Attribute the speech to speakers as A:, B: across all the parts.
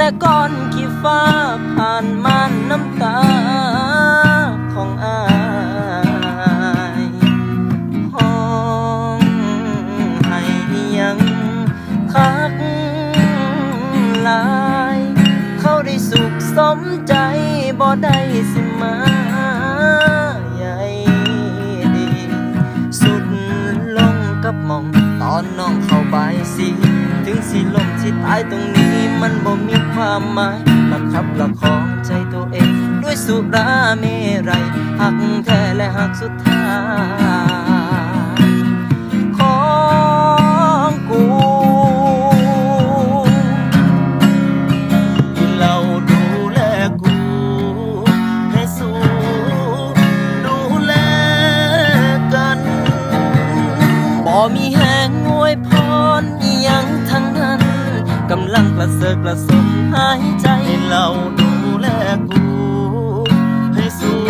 A: แต่ก้อนขี้ฟ้าผ่านม่านน้ำตาของอายห้องให้ยังคักลาย เขาได้สุขสมใจบ่ได้สิมาใหญ่ดี สุดลงกับมองตอนน้องเข้าไปสิถึงสิลมสิตายตรงนี้ มันบ่มีความหมายประคับประคองใจตัวเอง ด้วยสุราเมรัยหักแท้และหักสุดท้ายของกูเราดูแลกูให้สู้ดูแลกันบ่มีแห ลังกระเสือกกระสนหายใจเราดูแลกู ให้สู้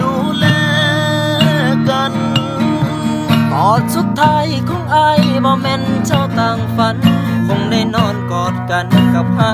A: ดูแลกันตอดสุดท้ายของไอ้บ่แม่นเจ้าต่างฝัน คงได้นอนกอดกันกับหา